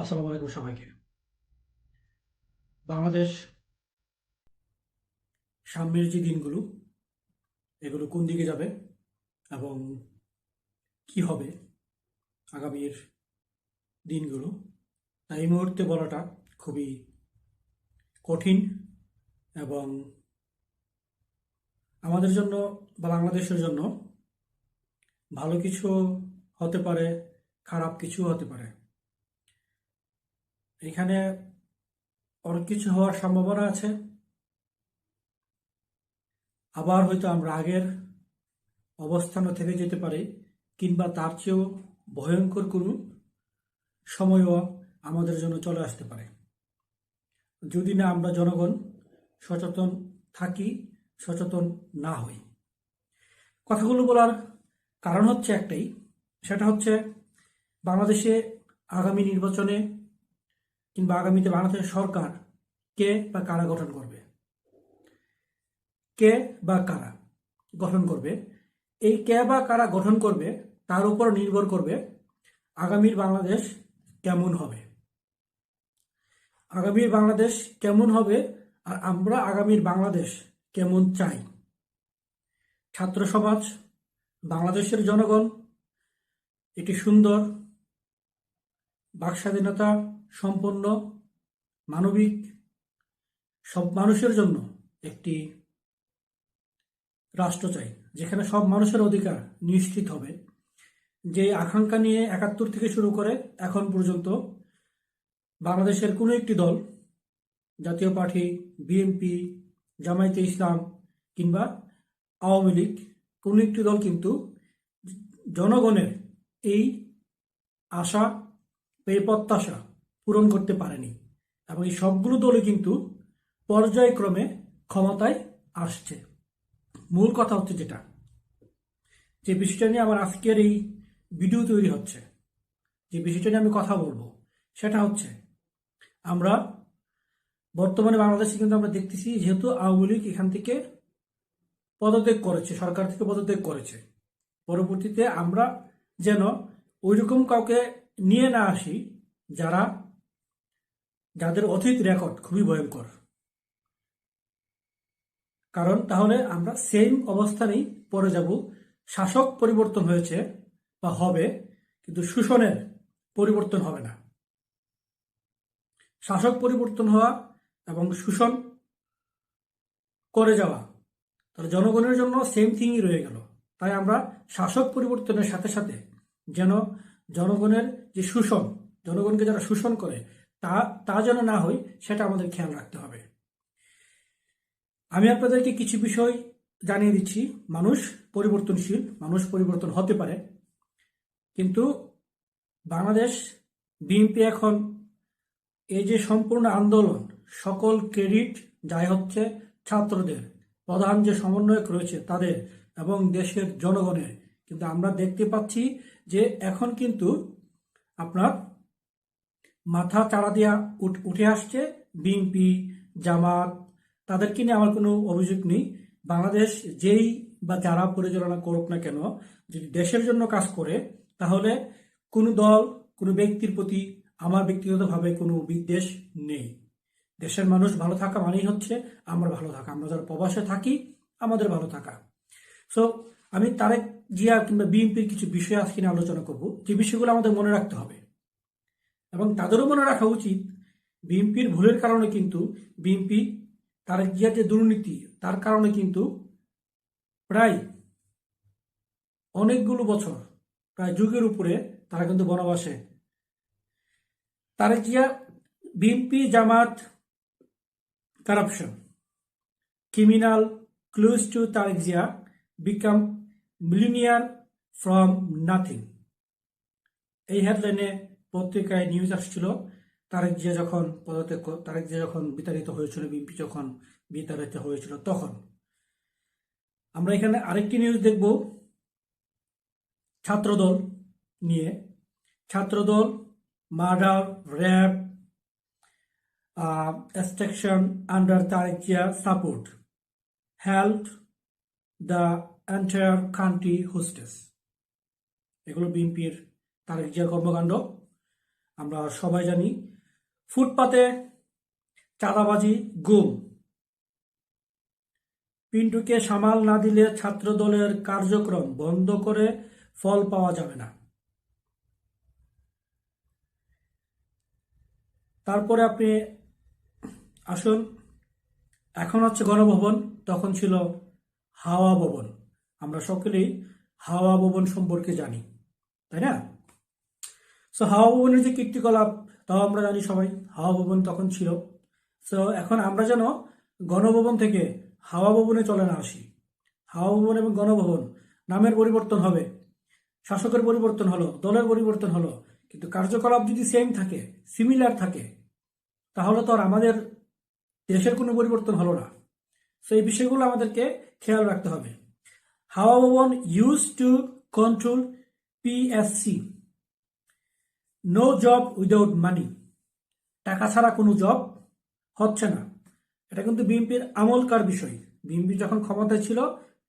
আসসালামু আলাইকুম সবাইকে। বাংলাদেশ সামনের যে দিনগুলো, এগুলো কোন দিকে যাবে এবং কি হবে আগামীর দিনগুলো, তা এই মুহূর্তে বলাটা খুবই কঠিন এবং আমাদের জন্য বা বাংলাদেশের জন্য ভালো কিছু হতে পারে, খারাপ কিছু হতে পারে। এখানে অনেক কিছু হওয়ার সম্ভাবনা আছে। আবার হয়তো আমরা আগের অবস্থানে থেকে যেতে পারি, কিংবা তার চেয়েও ভয়ঙ্কর কোনো সময়ও আমাদের জন্য চলে আসতে পারে। যদি না আমরা জনগণ সচেতন থাকি, সচেতন না হই। কথাগুলো বলার কারণ হচ্ছে একটাই, সেটা হচ্ছে বাংলাদেশে আগামী নির্বাচনে কিংবা আগামীতে বাংলাদেশ সরকার কে বা কারা গঠন করবে? কে বা কারা গঠন করবে? এই কে বা কারা গঠন করবে, তার উপর নির্ভর করবে আগামীর বাংলাদেশ কেমন হবে। আগামীর বাংলাদেশ কেমন হবে আর আমরা আগামীর বাংলাদেশ কেমন চাই? ছাত্র সমাজ, বাংলাদেশের জনগণ, একটি সুন্দর বাকস্বাধীনতা সম্পন্ন, মানবিক, সব মানুষের জন্য একটি রাষ্ট্র চাই, যেখানে সব মানুষের অধিকার নিশ্চিত হবে। যে আকাঙ্ক্ষা নিয়ে একাত্তর থেকে শুরু করে এখন পর্যন্ত বাংলাদেশের কোনো একটি দল, জাতীয় পার্টি, বিএনপি, জামায়াতে ইসলাম কিংবা আওয়ামী লীগ, কোনো একটি দল কিন্তু জনগণের এই আশা, এই প্রত্যাশা পূরণ করতে পারেনি। এবং এই সবগুলো দলই কিন্তু পর্যায়ক্রমে ক্ষমতায় আসছে। মূল কথা হচ্ছে যেটা, যে বিষয়টা নিয়ে আমার আজকের এই ভিডিও তৈরি হচ্ছে, যে বিষয়টা নিয়ে আমি কথা বলব, সেটা হচ্ছে আমরা বর্তমানে বাংলাদেশে কিন্তু আমরা দেখতেছি যেহেতু আওয়ামী লীগ এখান থেকে পদত্যাগ করেছে, সরকার থেকে পদত্যাগ করেছে। পরবর্তীতে আমরা যেন ওইরকম কাউকে নিয়ে না আসি যারা যাদের অতীত রেকর্ড খুবই ভয়ঙ্কর। কারণ তাহলে আমরা সেম অবস্থানেই পড়ে যাব। শাসক পরিবর্তন হয়েছে বা হবে, কিন্তু শোষণের পরিবর্তন হবে না। শাসক পরিবর্তন হওয়া এবং শোষণ করে যাওয়া, তাহলে জনগণের জন্য সেম থিংই রয়ে গেল। তাই আমরা শাসক পরিবর্তনের সাথে সাথে যেন জনগণের যে শোষণ, জনগণকে যারা শোষণ করে তা তা যেন না হয়, সেটা আমাদের খেয়াল রাখতে হবে। আমি আপনাদেরকে কিছু বিষয় জানিয়ে দিচ্ছি। মানুষ পরিবর্তনশীল, মানুষ পরিবর্তন হতে পারে। কিন্তু বাংলাদেশ, বিএনপি এখন এই যে সম্পূর্ণ আন্দোলন, সকল ক্রেডিট যাই হচ্ছে ছাত্রদের, প্রধান যে সমন্বয়ক রয়েছে তাদের এবং দেশের জনগণের। কিন্তু আমরা দেখতে পাচ্ছি যে এখন কিন্তু আপনার মাথা চাড়া দিয়া উঠে আসছে। বিএনপি জামাত, তাদেরকে নিয়ে আমার কোনো অভিযোগ নেই। বাংলাদেশ যেই বা যারা পরিচালনা করুক না কেন, যদি দেশের জন্য কাজ করে, তাহলে কোনো দল, কোনো ব্যক্তির প্রতি আমার ব্যক্তিগতভাবে কোনো বিদ্বেষ নেই। দেশের মানুষ ভালো থাকা মানেই হচ্ছে আমরা ভালো থাকা। আমরা যারা প্রবাসে থাকি, আমাদের ভালো থাকা। সো আমি তারেক জিয়া কিংবা বিএনপির কিছু বিষয় আজকে আলোচনা করব। যে বিষয়গুলো আমাদের মনে রাখতে হবে। এবং তাদেরও মনে রাখা উচিত, বিএনপির ভুলের কারণে কিন্তু, বিএনপি তারেক জিয়ার যে দুর্নীতি, তার কারণে কিন্তু প্রায় অনেকগুলো বছর, প্রায় যুগের উপরে তারা কিন্তু বনবাসে Tarique Zia BNP, Jamaat, corruption. Criminal close to Tariq Zia become millionaire from nothing. এই হেডলাইনে পত্রিকায় নিউজ আসছিল তারেক জিয়া যখন পদত্যাগ তারেক জিয়া যখন বিতাড়িত হয়েছিল বিএনপি যখন বিতাড়িত হয়েছিল তখন আমরা এখানে আরেকটি নিউজ দেখব ছাত্রদল নিয়ে। Chhatra Dal murder RAB uh, under under Tarikia support held the entire country hostage এগুলো বিএনপির তারেক জিয়ার কর্মকাণ্ড। আমরা সবাই জানি, ফুটপাতে চাঁদাবাজি, গুম। পিন্টুকে সামাল না দিলে ছাত্রদলের কার্যক্রম বন্ধ করে ফল পাওয়া যাবে না। তারপরে আপনি আসুন, এখন হচ্ছে গণভবন, তখন ছিল হাওয়া ভবন। আমরা সকলেই হাওয়া ভবন সম্পর্কে জানি, তাই না? সো হাওয়া ভবনের যে কীর্তিকলাপ, তাও আমরা জানি সবাই, হাওয়া ভবন তখন ছিল। সো এখন আমরা যেন গণভবন থেকে হাওয়া ভবনে চলে না আসি। হাওয়া ভবন এবং গণভবন, নামের পরিবর্তন হবে, শাসকের পরিবর্তন হলো, দলের পরিবর্তন হলো। কিন্তু কার্যকলাপ যদি সেম থাকে সিমিলার থাকে, তাহলে তো আর আমাদের দেশের কোনো পরিবর্তন হলো না। সো এই বিষয়গুলো আমাদেরকে খেয়াল রাখতে হবে। Hawa Bhaban use to control PSC no job without money টাকা ছাড়া কোনো জব হচ্ছে না। এটা কিন্তু বিএনপির আমলকার বিষয়। বিএনপি যখন ক্ষমতায় ছিল,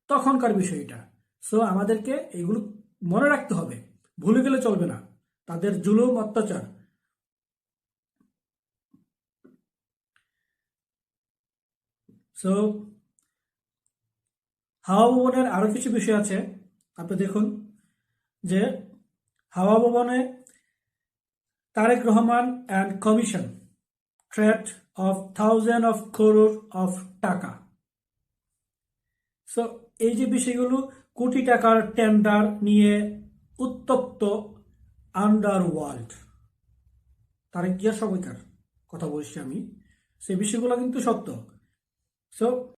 তখনকার বিষয় এটা সো আমাদেরকে এগুলো মনে রাখতে হবে। ভুলে গেলে চলবে না। তাদের জুলুম, অত্যাচার। সো হাওয়া ভবনের আরও কিছু বিষয় আছে। আপনি দেখুন যে, হাওয়া ভবনে Tarique Rahman and commission threat of thousand of crore of taka. So এই যে বিষয়গুলো, কোটি টাকার টেন্ডার নিয়ে উত্তপ্ত আন্ডার ওয়ার্ল্ড তারেক জিয়া সবাইকার কথা বলছি আমি। সেই বিষয়গুলো কিন্তু সত্য। সো